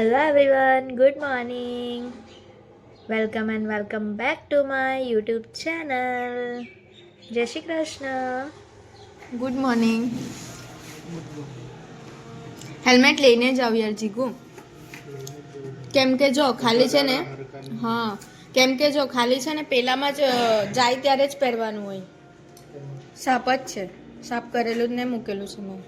Hello everyone good morning welcome and welcome back to my YouTube channel જય Shri Krishna good morning helmet લઈને જ યાર જીગુ કેમ કે જો ખાલી છે ને હા કેમ કે જો ખાલી છે ને પેલામાં જ જાય ત્યારે જ પહેરવાનું હોય સાપ જ છે સાપ કરેલું જ ને મૂકેલું છે મેં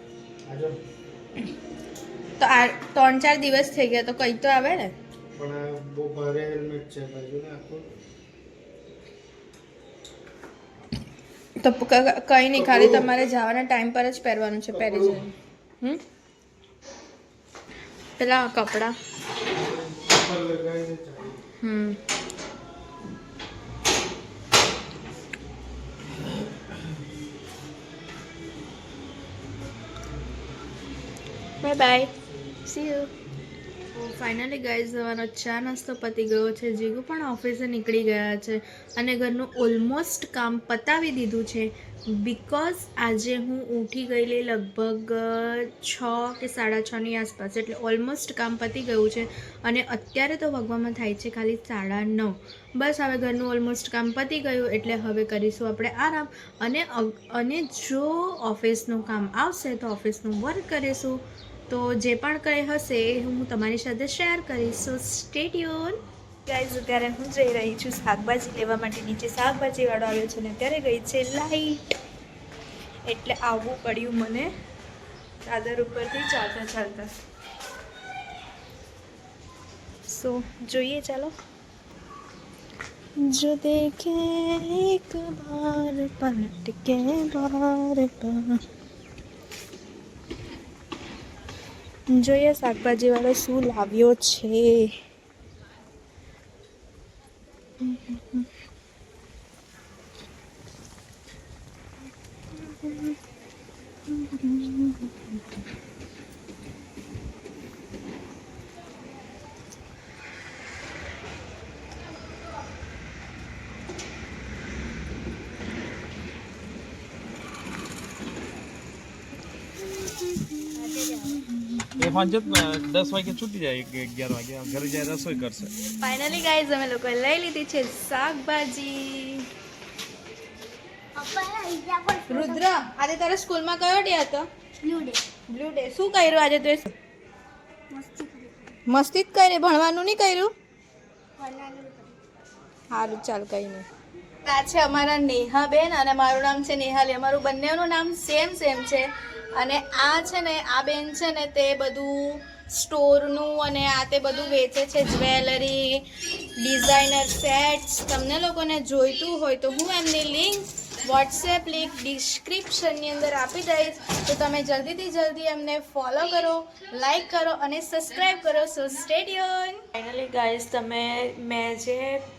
તો આ ત્રણ ચાર દિવસ થઈ ગયા તો કઈ તો આવે ને? પણ આ બહુ ભારે હેલ્મેટ છે બાજુ ને આખું. તો કઈ નહીં ખાલી તમારે જવાના ટાઈમ પર જ પહેરવાનું છે પહેરી જઈને હમ? પેલા કપડાં. ઉપર હમ. Bye bye see you finally guys અમારો ચા નાસ્તો પતી ગયો છે. જીગુ પણ ઓફિસે નીકળી ગયા છે અને ઘરનું ઓલમોસ્ટ કામ પતાવી દીધું છે. બિકોઝ આજે હું ઉઠી ગયેલી લગભગ છ કે સાડા છની આસપાસ, એટલે ઓલમોસ્ટ કામ પતી ગયું છે. અને અત્યારે તો વાગવામાં થાય છે ખાલી સાડા નવ. બસ હવે ઘરનું ઓલમોસ્ટ કામ પતી ગયું, એટલે હવે કરીશું આપણે આરામ. અને અને જો ઓફિસનું કામ આવશે, તો ઓફિસનું વર્ક કરીશું. તો જે પણ કંઈ હશે હું તમારી સાથે શેર કરીશ. સો સ્ટેડિયોન યોન ગાઈઝ અત્યારે હું જઈ રહી છું શાકભાજી લેવા માટે. નીચે શાકભાજીવાળો આવ્યો છે ને અત્યારે ગઈ છે લાઈટ એટલે આવવું પડ્યું મને દાદર ઉપરથી ચાલતા ચાલતા. સો જોઈએ ચાલો. જો દેખે એક બાર પલટ કે બાર બાર જોઈએ શાકભાજીવાળો શું લાવ્યો છે? એ પાંચ દસ વાગે છૂટી જાય કે અગિયાર વાગે. ઘરે જાય રસોઈ કરશે. ફાઇનલી ગાઈઝ અમે લોકો લઈ લીધી છે શાકભાજી. રુદ્ર આજે તારે સ્કૂલમાં કયો ડે હતો? બ્લુ ડે શું કર્યું આજે તે મસ્તી જ કરી ભણવાનું નહીં કર્યું? સારું ચાલ કંઈ નહીં. આ છે અમારા નેહાબેન અને મારું નામ છે નેહાલી. અમારું બંનેનું નામ સેમ સેમ છે. અને આ છે ને, આ બેન છે ને, તે બધું સ્ટોરનું અને આ તે બધું વેચે છે, જ્વેલરી, ડિઝાઇનર સેટ્સ. તમને લોકોને જોઈતું હોય તો હું એમની લિંક વોટ્સએપ લિંક ડિસ્ક્રિપ્શનની અંદર આપી દઈશ. તો તમે જલ્દીથી જલ્દી એમને ફોલો કરો લાઈક કરો અને સબસ્ક્રાઈબ કરો. સો સ્ટેડિયન ફાઇનલી ગાઈઝ તમે, મેં જે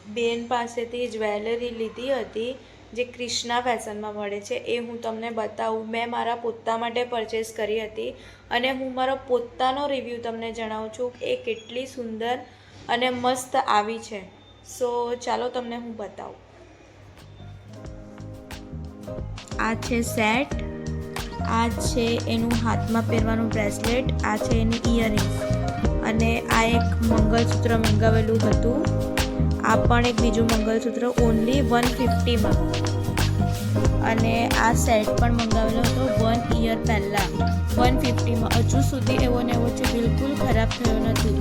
બેન પાસેથી જ્વેલરી લીધી હતી, જે ક્રિષ્ના ફેશનમાં મળે છે, એ હું તમને બતાવું. મેં મારા પોતા માટે પરચેસ કરી હતી અને હું મારો પોતાનો રિવ્યૂ તમને જણાવું છું એ કેટલી સુંદર અને મસ્ત આવી છે. સો ચાલો તમને હું બતાવું. આ છે સેટ, આ છે એનું હાથમાં પહેરવાનું બ્રેસલેટ, આ છે એની ઇયરિંગ્સ અને આ એક મંગળસૂત્ર મંગાવેલું હતું. આ પણ એક બીજું મંગળસૂત્ર ઓનલી વન ફિફ્ટીમાં અને આ સેટ પણ મંગાવેલો હતો વન ઇયર પહેલાં. વન ફિફ્ટીમાં હજુ સુધી એવો ને એવો છે, બિલકુલ ખરાબ થયો નથી.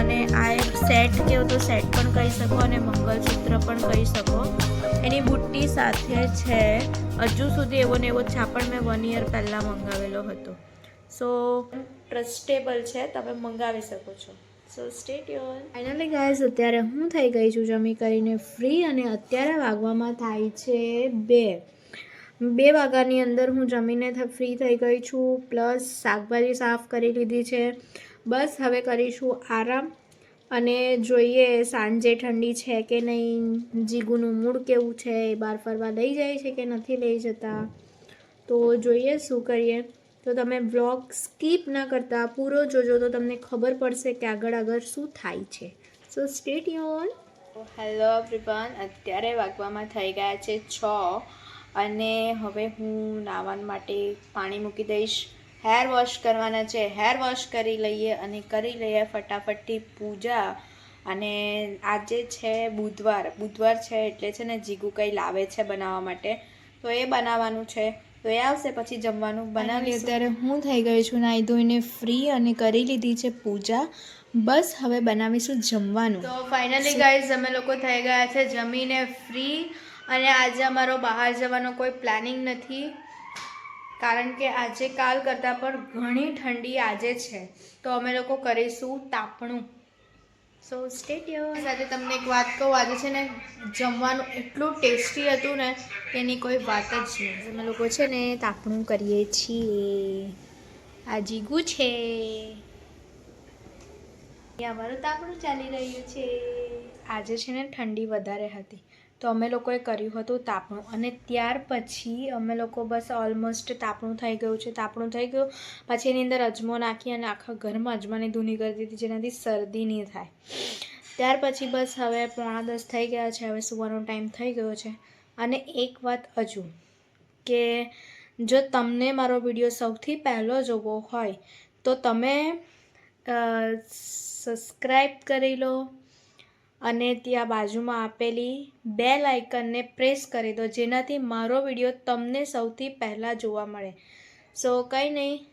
અને આ એક સેટ કેવો તો સેટ પણ કહી શકો અને મંગળસૂત્ર પણ કહી શકો. એની બુટ્ટી સાથે છે હજુ સુધી એવો ને એવો જ છે આ પણ મેં વન ઇયર પહેલાં મંગાવેલો હતો. સો ટ્રસ્ટેબલ છે, તમે મંગાવી શકો છો. So state your finally guys અત્યારે હું થઈ ગઈ છું જમી કરીને ફ્રી અને અત્યારે વાગવામાં થાય છે બે. બે વાગ્યાની અંદર હું જમીને ફ્રી થઈ ગઈ છું પ્લસ શાકભાજી સાફ કરી લીધી છે. બસ હવે કરીશું આરામ. અને જોઈએ સાંજે ઠંડી છે કે નહીં, જીગુનું મૂડ કેવું છે, એ બહાર ફરવા લઈ જાય છે કે નથી લઈ જતા? તો જોઈએ શું કરીએ? તો તમે વ્લોગ સ્કીપ ન કરતા, પૂરો જોજો તો તમને ખબર પડશે કે આગળ આગળ શું થાય છે. સો સ્ટેટ યોન હેલો પ્રિપન અત્યારે વાગવામાં થઈ ગયા છે છ અને હવે હું નાવાન માટે પાણી મૂકી દઈશ. હેર વોશ કરવાના છે. હેર વોશ કરી લઈએ અને કરી લઈએ ફટાફટથી પૂજા. અને આજે છે બુધવાર. બુધવાર છે એટલે છે ને જીગુ કંઈ લાવે છે બનાવવા માટે. તો એ બનાવવાનું છે. તો એ આવશે પછી જમવાનું બનાવી અત્યારે હું થઈ ગઈ છું નાહી ધોઈને ફ્રી અને કરી લીધી છે પૂજા. બસ હવે બનાવીશું જમવાનું. તો ફાઇનલી ગાઈઝ અમે લોકો થઈ ગયા છે જમીને ફ્રી. અને આજે અમારો બહાર જવાનો કોઈ પ્લાનિંગ નથી. કારણ કે આજે કાલ કરતાં પણ ઘણી ઠંડી આજે છે. તો અમે લોકો કરીશું તાપણું. સો સ્ટેટ સાથે તમને એક વાત કહું આજે છે ને જમવાનું એટલું ટેસ્ટી હતું ને એની કોઈ વાત જ નહીં. અમે લોકો છે ને તાપણું કરીએ છીએ. આ જીગુ છે અમારું તાપણું ચાલી રહ્યું છે. આજે છે ને ઠંડી વધારે હતી. તો અમે લોકોએ કર્યું હતું તાપણું. અને ત્યાર પછી અમે લોકો બસ ઓલમોસ્ટ તાપણું થઈ ગયું છે. તાપણું થઈ ગયું, પછી એની અંદર અજમો નાખી અને આખા ઘરમાં અજમાની ધૂની કરી દીધી, જેનાથી શરદી નહીં થાય. ત્યાર પછી બસ હવે પોણા દસ થઈ ગયા છે. હવે સુવાનો ટાઈમ થઈ ગયો છે. અને એક વાત હજુ, કે જો તમને મારો વીડિયો સૌથી પહેલો જોવો હોય, તો તમે સબસ્ક્રાઈબ કરી લો અને ત્યાં બાજુમાં આપેલી બેલ આઇકનને પ્રેસ કરી દો, જેનાથી મારો વીડિયો તમને સૌથી પહેલાં જોવા મળે. સો, કંઈ નહીં.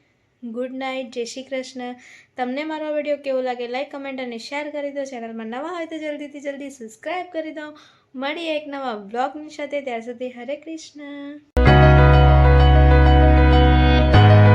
Good night. જય શ્રી કૃષ્ણ. તમને મારો વીડિયો કેવો લાગે લાઈક કમેન્ટ અને શેર કરી દો. ચેનલમાં નવા હોય તો જલ્દીથી જલ્દી સબસ્ક્રાઈબ કરી દો. મળીએ એક નવા બ્લોગની સાથે. ત્યાર સુધી હરે કૃષ્ણ.